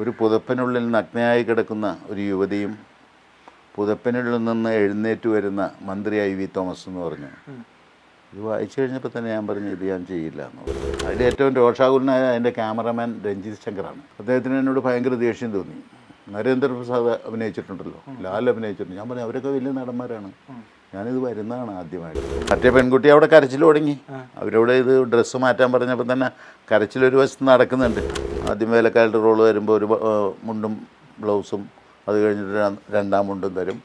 ഒരു പുതപ്പിനുള്ളിൽ നഗ്നയായി കിടക്കുന്ന ഒരു യുവതിയും പുതപ്പിനുള്ളിൽ നിന്ന് എഴുന്നേറ്റ് വരുന്ന മന്ത്രി ഐ വി തോമസ് എന്ന് പറഞ്ഞു. ഇത് വായിച്ചു കഴിഞ്ഞപ്പോൾ തന്നെ ഞാൻ പറഞ്ഞു ഇത് ഞാൻ ചെയ്യില്ല എന്ന് പറഞ്ഞു. അതിൽ ഏറ്റവും രോഷാകുലനായ എന്റെ ക്യാമറമാൻ രഞ്ജിത് ശങ്കറാണ്. അദ്ദേഹത്തിന് എന്നോട് ഭയങ്കര ദേഷ്യം തോന്നി. നരേന്ദ്രപ്രസാദ് അഭിനയിച്ചിട്ടുണ്ടല്ലോ. ലാൽ അഭിനയിച്ചിട്ടുണ്ട്. ഞാൻ പറഞ്ഞു അവരൊക്കെ വലിയ നടന്മാരാണ്. ഞാനിത് വരുന്നതാണ് ആദ്യമായിട്ട്. മറ്റേ പെൺകുട്ടി അവിടെ കരച്ചിൽ തുടങ്ങി. അവരോട് ഇത് ഡ്രസ്സ് മാറ്റാൻ പറഞ്ഞപ്പോൾ തന്നെ കരച്ചിലൊരു വശത്ത് നടക്കുന്നുണ്ട്. ആദ്യം വേലക്കാരുടെ റോൾ വരുമ്പോൾ ഒരു മുണ്ടും ബ്ലൗസും അത് കഴിഞ്ഞിട്ട് രണ്ടാം മുണ്ടും തരും.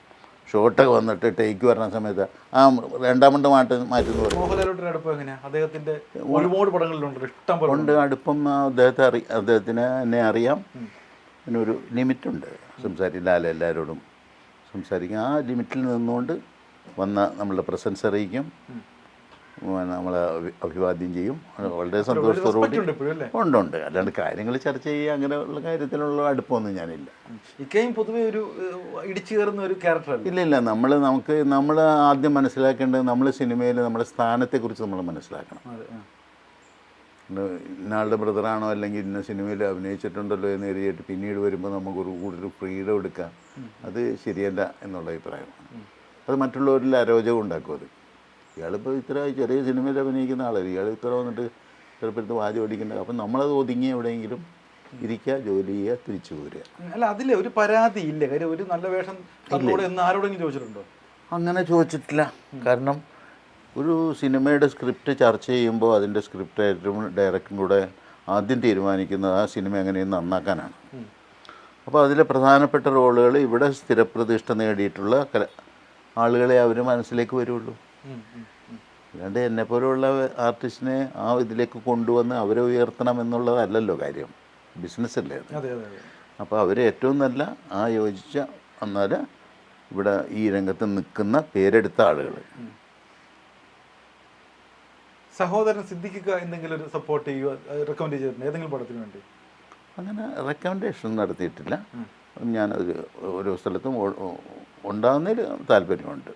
ഷോട്ടൊക്കെ വന്നിട്ട് ടേക്ക് വരുന്ന സമയത്ത് ആ രണ്ടാം മുണ്ട് മാറ്റി മാറ്റുന്നു പോലെ കൊണ്ട് അടുപ്പം അദ്ദേഹത്തെ അറി അദ്ദേഹത്തിന് എന്നെ അറിയാം. ഒരു ലിമിറ്റുണ്ട്. സംസാരിക്കും ലാല എല്ലാവരോടും സംസാരിക്കും. ആ ലിമിറ്റിൽ നിന്നുകൊണ്ട് വന്ന നമ്മളുടെ പ്രസൻസ് അറിയിക്കും. നമ്മളെ അഭി- അഭിവാദ്യം ചെയ്യും. വളരെ സന്തോഷത്തോടുകൂടി ഉണ്ട് ഉണ്ട് അല്ലാണ്ട് കാര്യങ്ങൾ ചർച്ച ചെയ്യുക അങ്ങനെയുള്ള കാര്യത്തിലുള്ള അടുപ്പമൊന്നും ഞാനില്ല. ഇക്കയും പൊതുവെ ഒരു ഏഹ്, ഇടിച്ചു കയറുന്ന ഒരു ക്യാരക്ടർ ഇല്ല ഇല്ല. നമ്മൾ നമുക്ക് നമ്മൾ ആദ്യം മനസ്സിലാക്കേണ്ടത് നമ്മൾ സിനിമയിൽ നമ്മുടെ സ്ഥാനത്തെക്കുറിച്ച് നമ്മൾ മനസ്സിലാക്കണം. ഇന്നാളുടെ ബ്രദറാണോ അല്ലെങ്കിൽ ഇന്ന സിനിമയിൽ അഭിനയിച്ചിട്ടുണ്ടല്ലോ എന്ന് എഴുതിയിട്ട് പിന്നീട് വരുമ്പോൾ നമുക്കൊരു കൂടുതൽ ഫ്രീഡം എടുക്കാം. അത് ശരിയല്ല എന്നുള്ള അഭിപ്രായമാണ്. അത് മറ്റുള്ളവരിൽ അരോചകം ഉണ്ടാക്കും അത്. ഇയാളിപ്പോൾ ഇത്ര ചെറിയ സിനിമയിൽ അഭിനയിക്കുന്ന ആളല്ലേ. ഇയാൾ ഇത്ര വന്നിട്ട് ചിലപ്പോൾ വാചം ഓടിക്കേണ്ട അപ്പം നമ്മളത് ഒതുങ്ങി എവിടെയെങ്കിലും ഇരിക്കുക ജോലി ചെയ്യുക തിരിച്ചു പോരുക. അല്ല അതിലെ ഒരു പരാതി ഇല്ല. കാര്യം ഒരു നല്ല വേഷം എന്ന് ആരോടെങ്കിലും ചോദിച്ചിട്ടുണ്ടോ? അങ്ങനെ ചോദിച്ചിട്ടില്ല. കാരണം ഒരു സിനിമയുടെ സ്ക്രിപ്റ്റ് ചർച്ച ചെയ്യുമ്പോൾ അതിന്റെ സ്ക്രിപ്റ്റ് ഏറ്റവും ഡയറക്ടറും കൂടെ ആദ്യം തീരുമാനിക്കുന്നത് ആ സിനിമ എങ്ങനെയും നന്നാക്കാനാണ്. അപ്പോൾ അതിലെ പ്രധാനപ്പെട്ട റോളുകൾ ഇവിടെ സ്ഥിരപ്രതിഷ്ഠ നേടിയിട്ടുള്ള കല ആളുകളെ അവർ മനസ്സിലേക്ക് വരുള്ളൂ. അല്ലാണ്ട് എന്നെ പോലെയുള്ള അല്ലാണ്ട് എന്നെപ്പോലുള്ള ആർട്ടിസ്റ്റിനെ ആ ഇതിലേക്ക് കൊണ്ടുവന്ന് അവരെ ഉയർത്തണം എന്നുള്ളതല്ലല്ലോ കാര്യം. ബിസിനസ് അല്ലേ അതെ? അപ്പോൾ അവർ ഏറ്റവും നല്ല ആ യോജിച്ച എന്നാൽ ഇവിടെ ഈ രംഗത്ത് നിൽക്കുന്ന പേരെടുത്ത ആളുകൾ സഹോദരൻ സിദ്ധിക്കുക എന്തെങ്കിലും ഒരു സപ്പോർട്ട് ചെയ്യുക റെക്കമെൻഡ് ചെയ്തിട്ടുണ്ട്? ഏതെങ്കിലും പടത്തിന് വേണ്ടി? അങ്ങനെ റെക്കമെൻഡേഷൻ നടത്തിയിട്ടില്ല. ഞാൻ ഒരു ഓരോ സ്ഥലത്തും ഉണ്ടാകുന്നതിൽ താല്പര്യമുണ്ട്.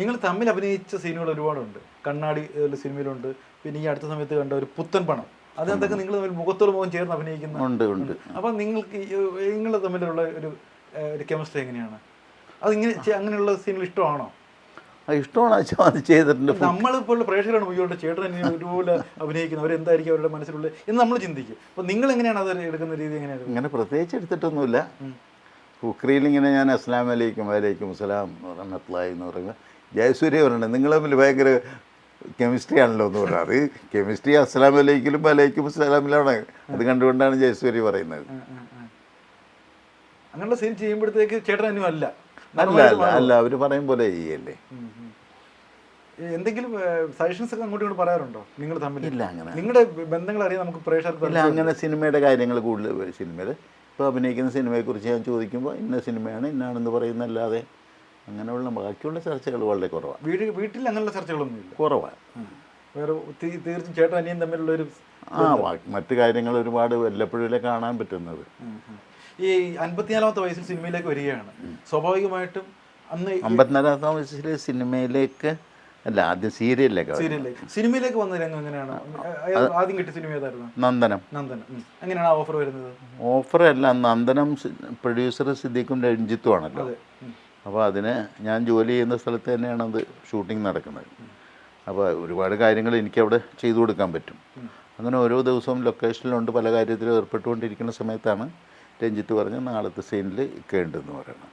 നിങ്ങൾ തമ്മിൽ അഭിനയിച്ച സീനുകൾ ഒരുപാടുണ്ട്. കണ്ണാടി സിനിമയിലുണ്ട്. പിന്നെ ഈ അടുത്ത സമയത്ത് കണ്ട ഒരു പുത്തൻ പണം. അതിനകത്തൊക്കെ നിങ്ങൾ തമ്മിൽ മുഖത്തോട് മുഖം ചേർന്ന് അഭിനയിക്കുന്ന ഉണ്ട് ഉണ്ട്. അപ്പം നിങ്ങൾക്ക് നിങ്ങൾ തമ്മിലുള്ള ഒരു ഒരു കെമിസ്ട്രി എങ്ങനെയാണ്? അതിങ്ങനെ അങ്ങനെയുള്ള സീനുകൾ ഇഷ്ടമാണോ? ഇഷ്ടമാണ് അത് ചെയ്തിട്ടുണ്ട് നമ്മളിപ്പോൾ പ്രേക്ഷകരാണ് പോയിക്കൊണ്ട് ചേട്ടൻ ഒരുപോലെ അഭിനയിക്കുന്നത് അവരെന്തായിരിക്കും അവരുടെ മനസ്സിലുള്ള എന്ന് നമ്മൾ ചിന്തിക്കും. അപ്പം നിങ്ങൾ എങ്ങനെയാണ് അത് എടുക്കുന്ന രീതി എങ്ങനെയാണ് ഇങ്ങനെ പ്രത്യേകിച്ച് എടുത്തിട്ടൊന്നുമില്ല. കുക്രിയിൽ ഇങ്ങനെ ഞാൻ അസ്ലാം അലൈക്കും വലൈക്കും സലാം റഹ്മത്ലായി എന്ന് പറയുമ്പോൾ ജയസൂര്യ പറയുന്നത് നിങ്ങൾ തമ്മിൽ ഭയങ്കര കെമിസ്ട്രി ആണല്ലോ എന്ന് പറയുന്നത് അത് കെമിസ്ട്രി അസ്ലാം അലൈക്കിലും വലൈക്കും അസ്ലാമിലാണ് അത് കണ്ടുകൊണ്ടാണ് ജയസൂര്യ പറയുന്നത്. അങ്ങനെയുള്ള സീൻ ചെയ്യുമ്പോഴത്തേക്ക് ചേട്ടൻ അല്ല അല്ല അല്ല അല്ല അവർ പറയും പോലെ ചെയ്യല്ലേ? എന്തെങ്കിലും സജഷൻസ് ഒക്കെ അങ്ങോട്ടും ഇങ്ങോട്ട് പറയാറുണ്ടോ? നിങ്ങൾ തമ്മിൽ ഇല്ല അങ്ങനെ. നിങ്ങളുടെ ബന്ധങ്ങൾ അറിയാൻ നമുക്ക് പ്രേക്ഷകർക്ക് ഇല്ല അങ്ങനെ സിനിമയുടെ കാര്യങ്ങൾ കൂടുതൽ സിനിമയിൽ. ഇപ്പോൾ അഭിനയിക്കുന്ന സിനിമയെക്കുറിച്ച് ഞാൻ ചോദിക്കുമ്പോൾ ഇന്ന സിനിമയാണ് ഇന്നാണെന്ന് പറയുന്നല്ലാതെ അങ്ങനെയുള്ള ബാക്കിയുള്ള ചർച്ചകൾ വളരെ കുറവാണ് വീട്ടിൽ വീട്ടിൽ അങ്ങനെയുള്ള ചർച്ചകളൊന്നും ഇല്ല? കുറവാണ് വേറെ തീർച്ചയായും ചേട്ടൻ അനിയൻ തമ്മിലുള്ള ഒരു ആ മറ്റു കാര്യങ്ങൾ ഒരുപാട് വല്ലപ്പോഴും കാണാൻ പറ്റുന്നത്. ഈ അൻപത്തിനാലാമത്തെ വയസ്സിൽ സിനിമയിലേക്ക് വരികയാണ്. സ്വാഭാവികമായിട്ടും അന്ന് അമ്പത്തിനാലാമത്തെ വയസ്സിൽ സിനിമയിലേക്ക് അല്ല ആദ്യം സീരിയലിലേക്ക് സിനിമയിലേക്ക് വന്ന രംഗം എങ്ങനെയാണ്? ആദ്യം കിട്ടിയ സിനിമ ഏതായിരുന്നു? നന്ദനം. നന്ദനം. എങ്ങനെയാണ് ഓഫർ വരുന്നത്? ഓഫർ അല്ല നന്ദനം പ്രൊഡ്യൂസർ സിദ്ദീഖും രഞ്ജിത്തും ആണല്ലോ. അപ്പോൾ അതിന് ഞാൻ ജോലി ചെയ്യുന്ന സ്ഥലത്ത് തന്നെയാണ് അത് ഷൂട്ടിംഗ് നടക്കുന്നത്. അപ്പോൾ ഒരുപാട് കാര്യങ്ങൾ എനിക്ക് അവിടെ ചെയ്തു കൊടുക്കാൻ പറ്റും. അങ്ങനെ ഓരോ ദിവസവും ലൊക്കേഷനിലുണ്ട് പല കാര്യത്തിലും ഏർപ്പെട്ടുകൊണ്ടിരിക്കുന്ന സമയത്താണ് രഞ്ജിത്ത് പറഞ്ഞു നാളത്തെ സീനിൽ കേണ്ടെന്ന് പറയണം.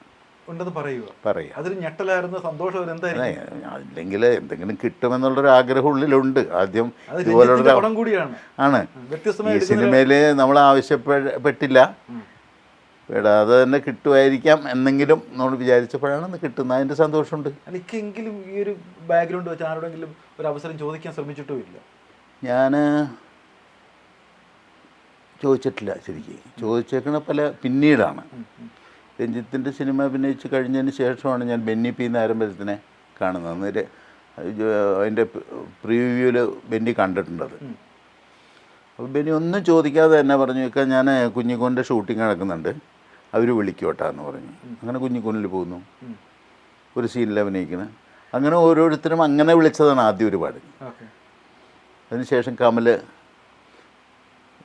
ഉണ്ടെന്ന് പറയുക. പറയുക. അതൊരു ഞെട്ടലായിരുന്നു സന്തോഷം എന്തായിരിക്കും അല്ലെങ്കിൽ എന്തെങ്കിലും കിട്ടുമെന്നുള്ളൊരു ആഗ്രഹം ഉള്ളിലുണ്ട് ആദ്യം ഇതുപോലുള്ള കൂടിയാണ്. ആണ്. ഈ സിനിമയിൽ നമ്മൾ ആവശ്യപ്പെട്ടില്ല വിടാതെ തന്നെ കിട്ടുമായിരിക്കാം എന്നെങ്കിലും നമ്മൾ വിചാരിച്ചപ്പോഴാണ് അത് കിട്ടുന്നത്. അതിന്റെ സന്തോഷമുണ്ട്. എനിക്കെങ്കിലും ഈ ഒരു ബാക്ക്ഗ്രൗണ്ട് വെച്ച് ആരോടെങ്കിലും ഒരു അവസരം ചോദിക്കാൻ ശ്രമിച്ചിട്ടുമില്ല? ഞാൻ ചോദിച്ചിട്ടില്ല ശരിക്കും. ചോദിച്ചേക്കുന്ന പല പിന്നീടാണ്. രഞ്ജിത്തിന്റെ സിനിമ അഭിനയിച്ച് കഴിഞ്ഞതിന് ശേഷമാണ് ഞാൻ ബെന്നി പി നാരമ്പലത്തിനെ കാണുന്നത്. അന്നേരം അതിന്റെ പ്രിവ്യൂവിൽ ബെന്നി കണ്ടിട്ടുണ്ടത്. അപ്പോൾ ബെന്നി ഒന്നും ചോദിക്കാതെ തന്നെ പറഞ്ഞു വെക്കാൻ ഞാൻ കുഞ്ഞിക്കോന്റെ ഷൂട്ടിംഗ് നടക്കുന്നുണ്ട്. അവർ വിളിക്കോട്ടാ എന്ന് പറഞ്ഞു. അങ്ങനെ കുഞ്ഞിക്കോനിൽ പോകുന്നു. ഒരു സീനിൽ അഭിനയിക്കണം. അങ്ങനെ ഓരോരുത്തരും അങ്ങനെ വിളിച്ചതാണ് ആദ്യം ഒരുപാട് അതിനുശേഷം കമൽ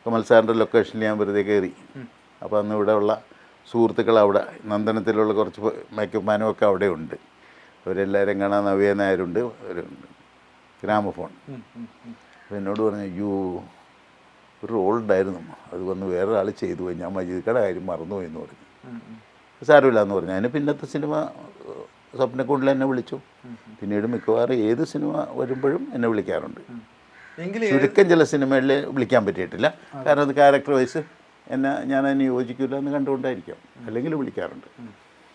കമൽ സാറിന്റെ ലൊക്കേഷനിൽ ഞാൻ വെറുതെ കയറി അപ്പോൾ അന്ന് ഇവിടെ ഉള്ള സുഹൃത്തുക്കൾ അവിടെ നന്ദനത്തിലുള്ള കുറച്ച് മേക്കപ്പ് മാനും ഒക്കെ അവിടെ ഉണ്ട്. അവരെല്ലാവരും കാണാൻ നവ്യ നായരുണ്ട് അവരുണ്ട് ഗ്രാമഫോൺ. അപ്പോൾ എന്നോട് പറഞ്ഞു അയ്യോ ഒരു റോൾ ഉണ്ടായിരുന്നു അത് വന്ന് വേറൊരാൾ ചെയ്തു പോയി. ഞാൻ മജീദിക്കയുടെ കാര്യം മറന്നുപോയി എന്ന് പറഞ്ഞു. സാരമില്ല എന്ന് പറഞ്ഞു. അതിന് പിന്നത്തെ സിനിമ സ്വപ്നക്കൂണ്ടിൽ എന്നെ വിളിച്ചു. പിന്നീട് മിക്കവാറും ഏത് സിനിമ വരുമ്പോഴും എന്നെ വിളിക്കാറുണ്ട്. ചുരുക്കം ചില സിനിമകളിൽ വിളിക്കാൻ പറ്റിയിട്ടില്ല. കാരണം അത് ക്യാരക്ടർ വൈസ് എന്നെ ഞാൻ അതിന് യോജിക്കില്ല എന്ന് കണ്ടുകൊണ്ടായിരിക്കാം. അല്ലെങ്കിൽ വിളിക്കാറുണ്ട്.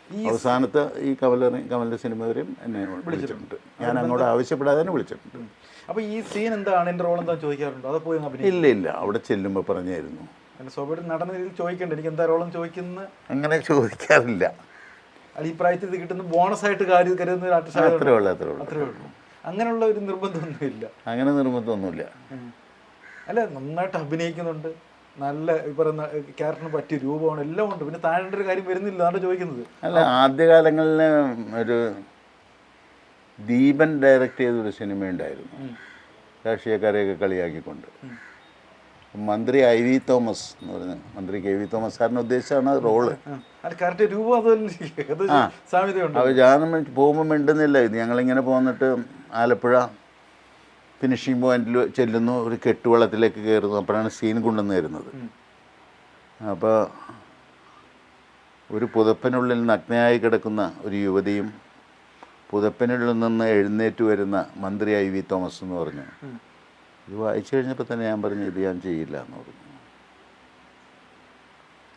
ഈ അവസാനത്തെ ഈ കമല കമലിന്റെ സിനിമ വരെയും എന്നെ വിളിച്ചിട്ടുണ്ട്. ഞാൻ അങ്ങോട്ട് ആവശ്യപ്പെടാതെ തന്നെ വിളിച്ചിട്ടുണ്ട്. അപ്പോൾ ഈ സീൻ എന്താണ്? എന്റെ റോൾ എന്താ ചോദിക്കാറുണ്ടോ? അത് പോയി ഇല്ല ഇല്ല. അവിടെ ചെല്ലുമ്പോൾ പറഞ്ഞായിരുന്നു. സ്വാഭാവിക നടന്ന രീതിയിൽ ചോദിക്കണ്ട. എനിക്ക് എന്താ റോളം ചോദിക്കുന്ന? അങ്ങനെ ചോദിക്കാറില്ല. അല്ല ഈ പ്രായത്തിൽ ഇത് കിട്ടുന്ന ബോണസ് ആയിട്ട് കാര്യം കരുതുന്ന അത്രേ ഉള്ളൂ അത്രേ ഉള്ളൂ. അത്രേ ഉള്ളൂ. അങ്ങനെയുള്ള ഒരു നിർബന്ധമൊന്നുമില്ല. അങ്ങനെ നിർബന്ധമൊന്നുമില്ല. അല്ല നന്നായിട്ട് അഭിനയിക്കുന്നുണ്ട്. നല്ല പറയുന്ന ക്യാരക്ടറിന് പറ്റിയ രൂപമാണ് എല്ലാം ഉണ്ട്. പിന്നെ താഴേണ്ട ഒരു കാര്യം വരുന്നില്ല അതാണ് ചോദിക്കുന്നത്. അല്ല ആദ്യകാലങ്ങളിൽ ഒരു ദീപൻ ഡയറക്റ്റ് ചെയ്തൊരു സിനിമ ഉണ്ടായിരുന്നു. രാഷ്ട്രീയക്കാരെയൊക്കെ കളിയാക്കിക്കൊണ്ട്. മന്ത്രി ഐ വി തോമസ് എന്ന് പറഞ്ഞ മന്ത്രി കെ വി തോമസ്. സാറിനെ ഉദ്ദേശിച്ചാണ് റോൾ. അവർ ഞാൻ പോകുമ്പോൾ മിണ്ടുന്നില്ല. ഇത് ഞങ്ങളിങ്ങനെ പോന്നിട്ട് ആലപ്പുഴ ഫിനിഷിംഗ് പോയിന്റിൽ ചെല്ലുന്നു. ഒരു കെട്ടുവള്ളത്തിലേക്ക് കയറുന്നു അപ്പോഴാണ് സീൻ കൊണ്ടുവന്ന് തരുന്നത്. അപ്പോൾ ഒരു പുതപ്പനുള്ളിൽ നഗ്നയായി കിടക്കുന്ന ഒരു യുവതിയും പുതപ്പനുള്ളിൽ നിന്ന് എഴുന്നേറ്റ് വരുന്ന മന്ത്രി ഐ വി തോമസ് എന്ന് പറഞ്ഞു. ഇത് വായിച്ചു കഴിഞ്ഞപ്പോൾ തന്നെ ഞാൻ പറഞ്ഞു ഇത് ഞാൻ ചെയ്യില്ല എന്ന് പറഞ്ഞു.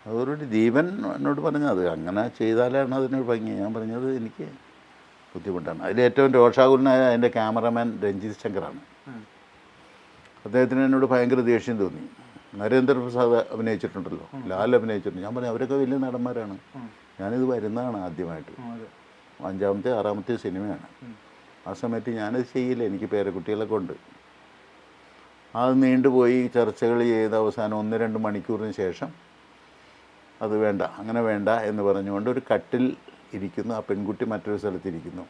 അതോടുകൂടി ദീപൻ എന്നോട് പറഞ്ഞു അത് അങ്ങനെ ചെയ്താലാണ് അതിനൊരു ഭംഗി. ഞാൻ പറഞ്ഞത് എനിക്ക് ബുദ്ധിമുട്ടാണ്. അതിൽ ഏറ്റവും രോഷാകുലനായ അതിന്റെ ക്യാമറമാൻ രഞ്ജിത് ശങ്കറാണ്. അദ്ദേഹത്തിന് എന്നോട് ഭയങ്കര ദേഷ്യം തോന്നി. നരേന്ദ്രപ്രസാദ് അഭിനയിച്ചിട്ടുണ്ടല്ലോ ലാൽ അഭിനയിച്ചിട്ടുണ്ട്. ഞാൻ പറഞ്ഞു അവരൊക്കെ വലിയ നടന്മാരാണ്. ഞാനിത് വരുന്നതാണ് ആദ്യമായിട്ട്. അഞ്ചാമത്തെ ആറാമത്തെ സിനിമയാണ്. ആ സമയത്ത് ഞാനത് ചെയ്യില്ല. എനിക്ക് പേരക്കുട്ടികളൊക്കെ ഉണ്ട്. അത് നീണ്ടുപോയി ചർച്ചകൾ ചെയ്ത് അവസാനം ഒന്ന് രണ്ട് മണിക്കൂറിന് ശേഷം അത് വേണ്ട അങ്ങനെ വേണ്ട എന്ന് പറഞ്ഞുകൊണ്ട് ഒരു കട്ടിൽ ഇരിക്കുന്നു. ആ പെൺകുട്ടി മറ്റൊരു സ്ഥലത്തിരിക്കുന്നു.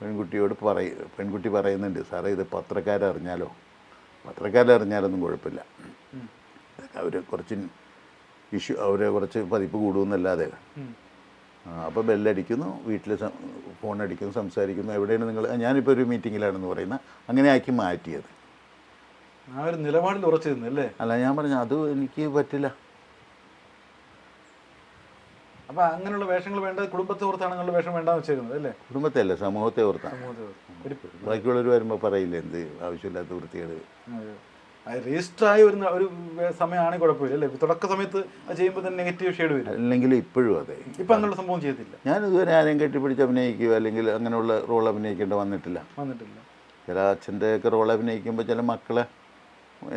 പെൺകുട്ടിയോട് പറയ പെൺകുട്ടി പറയുന്നുണ്ട് സാറേ ഇത് പത്രക്കാരറിഞ്ഞാലോ? പത്രക്കാരറിഞ്ഞാലൊന്നും കുഴപ്പമില്ല. അവർ കുറച്ച് ഇഷ്യൂ അവർ കുറച്ച് പതിപ്പ് കൂടുമെന്നല്ലാതെ. അപ്പോൾ ബെല്ലടിക്കുന്നു വീട്ടിൽ ഫോൺ അടിക്കുന്നു സംസാരിക്കുന്നു. എവിടെയാണ് നിങ്ങൾ? ഞാനിപ്പോൾ ഒരു മീറ്റിങ്ങിലാണെന്ന് പറയുന്നത് അങ്ങനെ ആക്കി മാറ്റിയത്. ആ ഒരു നിലപാടിൽ ഉറച്ചു അല്ലേ? അല്ല ഞാൻ പറഞ്ഞു അത് എനിക്ക് പറ്റില്ല. അപ്പൊ അങ്ങനെയുള്ള വേഷങ്ങൾ വേണ്ട കുടുംബത്തെ ഓർത്താണ് നിങ്ങളുടെ വേഷം വേണ്ടെന്ന് വെച്ചേക്കുന്നത് അല്ലേ? കുടുംബത്തെ അല്ല സമൂഹത്തെ ഓർത്താണ്. ഓർത്ത്. ബാക്കിയുള്ളവർ വരുമ്പോൾ പറയില്ല എന്ത് ആവശ്യമില്ലാത്ത വൃത്തികേട്. രജിസ്റ്റർ ആയ ഒരു ഒരു സമയമാണെങ്കിൽ കുഴപ്പമില്ല അല്ലേ? തുടക്ക സമയത്ത് അത് ചെയ്യുമ്പോൾ തന്നെ നെഗറ്റീവ് ഷെയ്ഡ് വരും. അല്ലെങ്കിൽ ഇപ്പോഴും അതെ. ഇപ്പൊ അങ്ങനെയുള്ള സംഭവം ചെയ്തില്ല ഞാൻ ഇതുവരെ ആരെയും കെട്ടിപ്പിടിച്ച് അഭിനയിക്കുക അല്ലെങ്കിൽ അങ്ങനെയുള്ള റോൾ അഭിനയിക്കേണ്ട വന്നിട്ടില്ല. വന്നിട്ടില്ല. ചില അച്ഛന്റെയൊക്കെ റോൾ അഭിനയിക്കുമ്പോൾ ചില മക്കളെ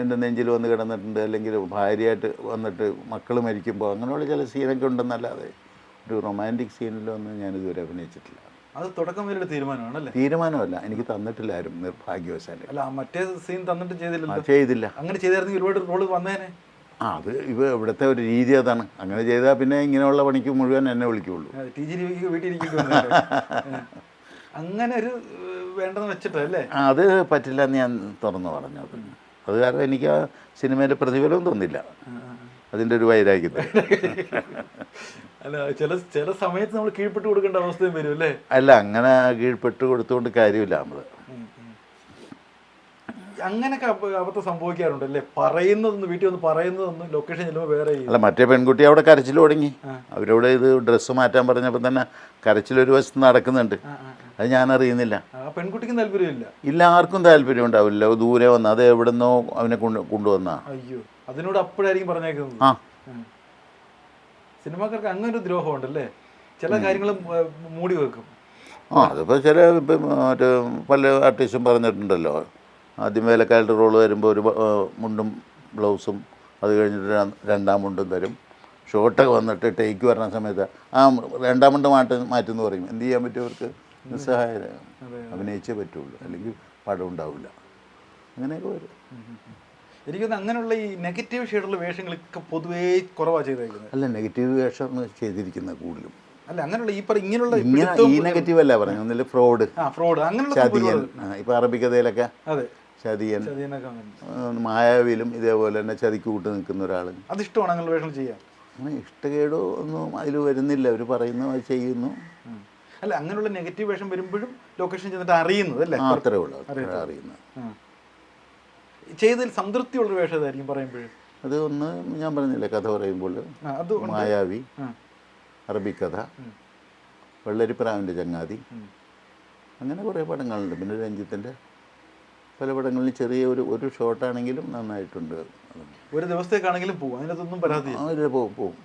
എന്റെ നെഞ്ചിൽ വന്ന് കിടന്നിട്ടുണ്ട് അല്ലെങ്കിൽ ഭാര്യയായിട്ട് വന്നിട്ട് മക്കൾ മരിക്കുമ്പോൾ അങ്ങനെയുള്ള ചില സീനൊക്കെ ഉണ്ടെന്നല്ലാതെ ഒരു റൊമാന്റിക് സീനിലൊന്നും ഞാൻ ഇതുവരെ അഭിനയിച്ചിട്ടില്ല. അത് തുടക്കം വരെ തീരുമാനമാണല്ലേ? തീരുമാനമല്ല. എനിക്ക് തന്നിട്ടില്ല ആരും നിർഭാഗ്യവശാൽ. അല്ല മറ്റേ സീൻ തന്നിട്ട് ചെയ്തില്ല ചെയ്തില്ല. അങ്ങനെ ചെയ്തായിരുന്നെങ്കിൽ ഒരുപാട് റോൾ വന്നേനെ. ആ അത് ഇവ ഇവിടുത്തെ ഒരു രീതി അതാണ്. അങ്ങനെ ചെയ്താൽ പിന്നെ ഇങ്ങനെയുള്ള പണിക്ക് മുഴുവൻ എന്നെ വിളിക്കുള്ളൂ. അങ്ങനെ ഒരു വേണ്ടെന്ന് വെച്ചിട്ടല്ലേ? അത് പറ്റില്ല എന്ന് ഞാൻ തുറന്നു പറഞ്ഞത് അത് കാരണം എനിക്ക് ആ സിനിമയിലെ പ്രതിഫലവും തോന്നില്ല. അതിന്റെ ഒരു വൈരാഗ്യത്തിൽ അല്ല ചില ചില സമയത്ത് നമ്മൾ കീഴ്പ്പെട്ട് കൊടുക്കേണ്ട അവസ്ഥയും വരും അല്ലേ? അല്ല അങ്ങനെ കീഴ്പ്പെട്ട് കൊടുത്തുകൊണ്ട് കാര്യമില്ല നമ്മൾ അങ്ങനെയൊക്കെ അബ- സംഭവിക്കാറുണ്ട് അല്ലേ? പറയുന്നതൊന്ന് വീട്ടിൽ വന്ന് പറയുന്നതൊന്ന് ലൊക്കേഷൻ ചെല്ലുമ്പോൾ വേറെ അല്ല മറ്റേ പെൺകുട്ടി അവിടെ കരച്ചിൽ തുടങ്ങി. അവരോട് ഇത് ഡ്രസ്സ് മാറ്റാൻ പറഞ്ഞപ്പോൾ തന്നെ കരച്ചിൽ ഒരു വശത്ത് നടക്കുന്നുണ്ട്. അത് ഞാൻ അറിയുന്നില്ല പെൺകുട്ടിക്ക് താല്പര്യമില്ല. ഇല്ല ആർക്കും താല്പര്യം ഉണ്ടാവില്ല. ദൂരെ വന്ന് അത് എവിടുന്നോ അവനെ കൊണ്ട് കൊണ്ടുവന്ന. അയ്യോ അതിനോട് അപ്പോഴായിരിക്കും പറഞ്ഞേക്കുന്നത്. ആ. സിനിമാക്കാർക്ക് അങ്ങനെ ഒരു ദ്രോഹം ഉണ്ടല്ലേ ചില കാര്യങ്ങളും മൂടി വെക്കും. ആ അതിപ്പോൾ ചില ഇപ്പം മറ്റേ പല ആർട്ടിസ്റ്റും പറഞ്ഞിട്ടുണ്ടല്ലോ. ആദ്യം വേലക്കാരുടെ റോൾ വരുമ്പോൾ ഒരു മുണ്ടും ബ്ലൗസും അത് കഴിഞ്ഞിട്ട് രണ്ടാം മുണ്ടും തരും. ഷോട്ടൊക്കെ വന്നിട്ട് ടേക്ക് വരുന്ന സമയത്ത് ആ രണ്ടാം മുണ്ട് മാറ്റി മാറ്റുമെന്ന് പറയും. എന്ത് ചെയ്യാൻ പറ്റും അവർക്ക്? നിസ്സഹായരാണ്. അഭിനയിച്ചേ പറ്റുള്ളൂ. അല്ലെങ്കിൽ പടം ഉണ്ടാവില്ല. അങ്ങനെയൊക്കെ വരും. എനിക്കൊന്ന് അങ്ങനെയുള്ള ഈ നെഗറ്റീവ് ഷെയ്ഡുള്ള വേഷങ്ങളൊക്കെ പൊതുവേ കുറവാണ് ചെയ്തേക്കുന്നത്. അല്ല നെഗറ്റീവ് വേഷം ചെയ്തിരിക്കുന്നത് കൂടുതലും. അല്ല അങ്ങനെയുള്ള ഈ പറഞ്ഞ ഇങ്ങനെയുള്ള ഇങ്ങനെ ഈ നെഗറ്റീവ് അല്ല പറഞ്ഞു ഒന്നില്ല ഫ്രോഡ് ഫ്രോഡ്. അങ്ങനെയുള്ള ചതിയൻ. ഇപ്പൊ അറബിക്കഥയിലൊക്കെ അതെ. ചതിയൻ. മായാവിയിലും ഇതേപോലെ തന്നെ ചതിക്ക് കൂട്ട് നിൽക്കുന്ന ഒരാൾ അതിഷ്ടമാണ് അങ്ങനെ വേഷം ചെയ്യാൻ? അങ്ങനെ ഇഷ്ടകേടോ ഒന്നും അതിൽ വരുന്നില്ല. അവർ പറയുന്നു അത് ചെയ്യുന്നു. അല്ല അങ്ങനെയുള്ള നെഗറ്റീവ് വേഷം വരുമ്പോഴും ലൊക്കേഷൻ ചെന്നിട്ട് അറിയുന്നത് അല്ലേ? അത്രേ ഉള്ളൂ അറിയുന്നത്. ചെയ്തതിൽ സംതൃപ്തിയുള്ള വേഷം ഏതായിരിക്കും പറയുമ്പോഴും? അത് ഒന്ന് ഞാൻ പറഞ്ഞില്ലേ കഥ പറയുമ്പോൾ. മായാവി അറബി കഥ ഉം. വെള്ളരിപ്രാവിന്റെ ചങ്ങാതി. അങ്ങനെ കുറേ പടങ്ങളുണ്ട്. പിന്നെ രഞ്ജിത്തിന്റെ പല പടങ്ങളിലും ചെറിയ ഒരു ഒരു ഷോട്ടാണെങ്കിലും നന്നായിട്ടുണ്ട്. ഒരു ദിവസത്തേക്കാണെങ്കിലും പോകും അതിനകത്തൊന്നും പരാതി പോകും പോകും